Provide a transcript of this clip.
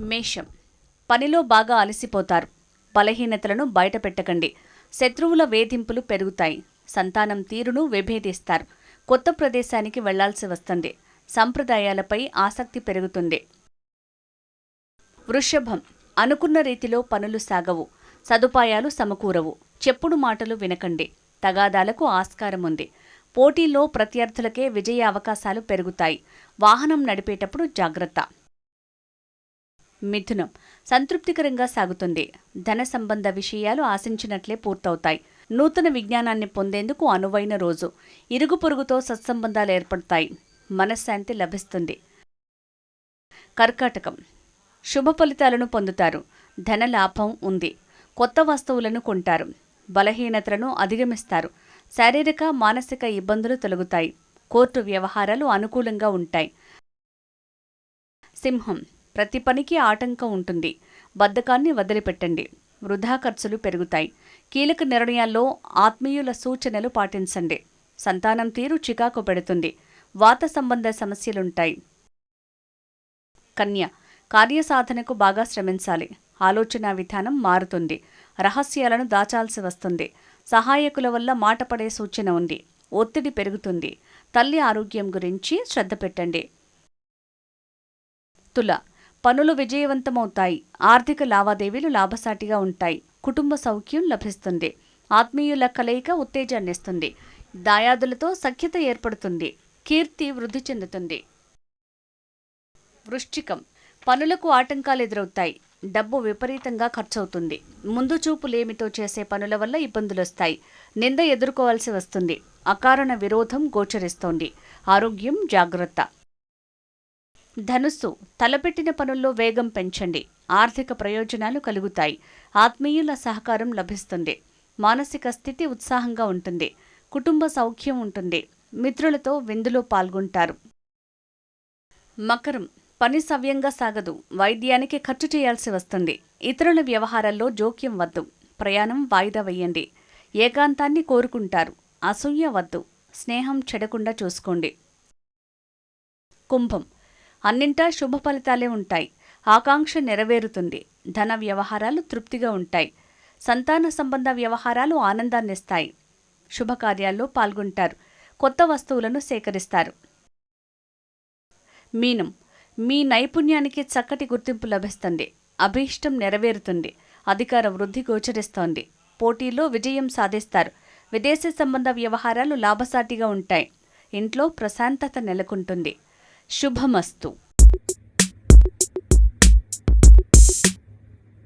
మేషం. పనిలో బాగా అలసిపోతారు. బలహీనతలను బయటపెట్టకండి. శత్రువుల వేధింపులు పెరుగుతాయి. సంతానం తీరును విభేదిస్తారు. కొత్త ప్రదేశానికి వెళ్ళాల్సి వస్తుంది. సంప్రదాయాలపై ఆసక్తి పెరుగుతుంది. వృషభం. అనుకున్న రీతిలో పనులు సాగవు. సదుపాయాలు సమకూరవు. చెప్పుడు మాటలు వినకండి. తగాదాలకు ఆస్కారం ఉంది పోటీలో ప్రత్యర్థులకే విజయ అవకాశాలు పెరుగుతాయి. వాహనం నడిపేటప్పుడు జాగ్రత్త. మిథునం. సంతృప్తికరంగా సాగుతుంది. ధన సంబంధ విషయాలు ఆశించినట్లే పూర్తవుతాయి. నూతన విజ్ఞానాన్ని పొందేందుకు అనువైన రోజు. ఇరుగు పొరుగుతో సత్సంబంధాలు ఏర్పడతాయి. మనశ్శాంతి లభిస్తుంది. కర్కాటకం. శుభ ఫలితాలను పొందుతారు. ధన లాభం ఉంది. కొత్త వస్తువులను కొంటారు. బలహీనతలను అధిగమిస్తారు. శారీరక మానసిక ఇబ్బందులు తొలగుతాయి. కోర్టు వ్యవహారాలు అనుకూలంగా ఉంటాయి. సింహం. ప్రతి పనికి ఆటంకం ఉంటుంది. బద్ధకాన్ని వదిలిపెట్టండి. వృధా ఖర్చులు పెరుగుతాయి. కీలక నిర్ణయాల్లో ఆత్మీయుల సూచనలు పాటించండి. సంతానం తీరు చికాకు పెడుతుంది. వాత సంబంధ సమస్యలుంటాయి. కన్య కార్యసాధనకు బాగా శ్రమించాలి. ఆలోచన విధానం మారుతుంది. రహస్యాలను దాచాల్సి వస్తుంది. సహాయకుల వల్ల మాట పడే సూచన ఉంది. ఒత్తిడి పెరుగుతుంది. తల్లి ఆరోగ్యం గురించి శ్రద్ధ పెట్టండి. తుల పనులు విజయవంతమవుతాయి. ఆర్థిక లావాదేవీలు లాభసాటిగా ఉంటాయి. కుటుంబ సౌఖ్యం లభిస్తుంది. ఆత్మీయుల కలయిక ఉత్తేజాన్నిస్తుంది. దాయాదులతో సఖ్యత ఏర్పడుతుంది. కీర్తి వృద్ధి చెందుతుంది. వృశ్చికం. పనులకు ఆటంకాలు ఎదురవుతాయి. డబ్బు విపరీతంగా ఖర్చవుతుంది. ముందు చూపులేమితో చేసే పనుల వల్ల ఇబ్బందులొస్తాయి. నింద ఎదుర్కోవాల్సి వస్తుంది. అకారణ విరోధం గోచరిస్తోంది. ఆరోగ్యం జాగ్రత్త. ధనుస్సు తలపెట్టిన పనుల్లో వేగం పెంచండి. ఆర్థిక ప్రయోజనాలు కలుగుతాయి. ఆత్మీయుల సహకారం లభిస్తుంది. మానసిక స్థితి ఉత్సాహంగా ఉంటుంది. కుటుంబ సౌఖ్యం ఉంటుంది. మిత్రులతో విందులో పాల్గొంటారు. మకరం పని సవ్యంగా సాగదు. వైద్యానికి ఖర్చు చేయాల్సి వస్తుంది. ఇతరుల వ్యవహారాల్లో జోక్యం వద్దు. ప్రయాణం వాయిదా వేయండి. ఏకాంతాన్ని కోరుకుంటారు. అసూయ వద్దు. స్నేహం చెడకుండా చూసుకోండి. కుంభం అన్నింటా శుభ ఫలితాలే ఉంటాయి. ఆకాంక్ష నెరవేరుతుంది. ధన వ్యవహారాలు తృప్తిగా ఉంటాయి. సంతాన సంబంధ వ్యవహారాలు ఆనందాన్నిస్తాయి శుభకార్యాల్లో పాల్గొంటారు. కొత్త వస్తువులను సేకరిస్తారు. మీనం. మీ నైపుణ్యానికి చక్కటి గుర్తింపు లభిస్తుంది. అభీష్టం నెరవేరుతుంది. అధికార వృద్ధి గోచరిస్తోంది. పోటీలో విజయం సాధిస్తారు. విదేశీ సంబంధ వ్యవహారాలు లాభసాటిగా ఉంటాయి. ఇంట్లో ప్రశాంతత నెలకొంటుంది. शुभमस्तु।